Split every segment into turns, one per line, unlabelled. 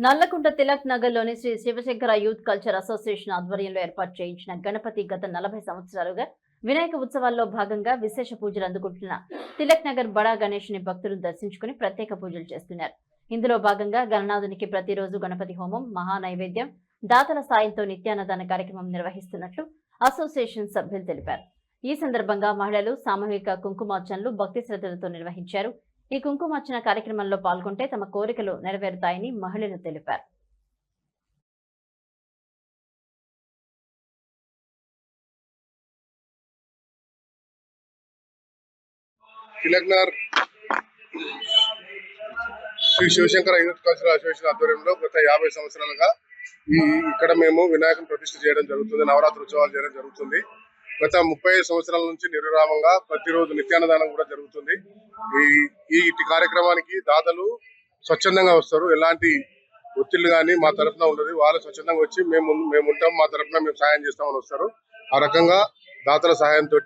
నల్లకుంట తిలక్ నగర్లోని Shri Shivashankara youth culture association ఆధ్వర్యంలో ఏర్పాటు చేయించిన గణపతి గత నలభై సంవత్సరాలుగా వినాయక ఉత్సవాల్లో భాగంగా విశేష పూజలు అందుకుంటున్న తిలక్ నగర్ బడా గణేష్ని భక్తులు దర్శించుకుని ప్రత్యేక పూజలు చేస్తున్నారు. ఇందులో భాగంగా గణనాథునికి ప్రతిరోజు గణపతి హోమం మహా నైవేద్యం దాతల సాయంతో నిత్యాన్నదాన కార్యక్రమం నిర్వహిస్తున్నట్లు అసోసియేషన్ సభ్యులు తెలిపారు. ఈ సందర్భంగా మహిళలు సామూహిక కుంకుమార్చనలు భక్తి శ్రద్ధలతో నిర్వహించారు. ఈ కుంకుమార్చన కార్యక్రమంలో పాల్గొంటే తమ కోరికలు నెరవేరుతాయని మహిళలు తెలిపారు.
Shri Shivashankara youth cultural association ఆధ్వర్యంలో గత యాభై సంవత్సరాలుగా ఈ ఇక్కడ మేము వినాయకుని ప్రతిష్ఠ చేయడం జరుగుతుంది నవరాత్రి ఉత్సవాలు చేయడం జరుగుతుంది. గత ముప్పై ఐదు సంవత్సరాల నుంచి నిర్విరామంగా ప్రతిరోజు నిత్యాన్నదానం కూడా జరుగుతుంది. ఈ ఈ కార్యక్రమానికి దాతలు స్వచ్ఛందంగా వస్తారు. ఎలాంటి ఒత్తిళ్ళు కానీ మా తరఫున ఉండదు. వాళ్ళు స్వచ్ఛందంగా వచ్చి మేము మేము ఉంటాం మా తరఫున మేము సాయం చేస్తామని వస్తారు. ఆ రకంగా దాతల సహాయంతో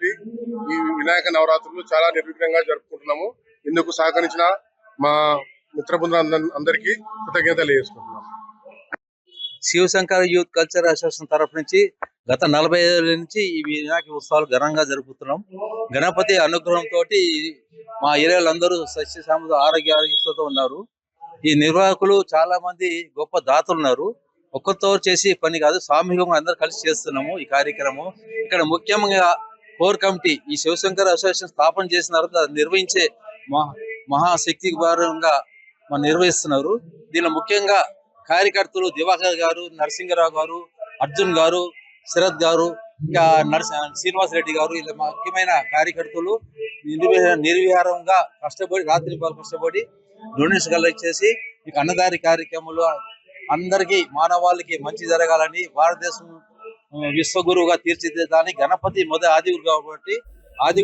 ఈ వినాయక నవరాత్రులు చాలా నిర్విఘ్నంగా జరుపుకుంటున్నాము. ఇందుకు సహకరించిన మా మిత్ర బృందం అందరికీ కృతజ్ఞతలు చేసుకుంటున్నాం
శివశంకర్ యూత్ కల్చర్ అసోసియేషన్ తరఫు నుంచి గత నలభై ఏళ్ళ నుంచి ఈ వినాయక ఉత్సవాలు ఘనంగా జరుపుతున్నాం. గణపతి అనుగ్రహంతో మా ఏరియాలందరూ సస్యశామతో ఆరోగ్య ఆరోగ్యంతో ఉన్నారు. ఈ నిర్వాహకులు చాలా మంది గొప్ప దాతలు ఉన్నారు. ఒక్కరితో చేసి పని కాదు సామూహికంగా అందరూ కలిసి చేస్తున్నాము ఈ కార్యక్రమం. ఇక్కడ ముఖ్యంగా కోర్ కమిటీ ఈ శివశంకర్ అసోసియేషన్ స్థాపన చేసిన తర్వాత నిర్వహించే మహా మహాశక్తికి భారంగా నిర్వహిస్తున్నారు. దీనిలో ముఖ్యంగా కార్యకర్తలు దివాకర్ గారు నరసింహరావు గారు అర్జున్ గారు శరత్ గారు ఇంకా నరస శ్రీనివాస్ రెడ్డి గారు ఇలా ముఖ్యమైన కార్యకర్తలు నిర్విహ- నిర్విహారంగా కష్టపడి రాత్రి పాలు కష్టపడి డొనేషన్ కలెక్ట్ చేసి ఇక అన్నదారి కార్యక్రమంలో అందరికీ మానవాళికి మంచి జరగాలని భారతదేశం విశ్వగురువుగా తీర్చిదిద్దాలని గణపతి మొదటి ఆది గురు కాబట్టి ఆది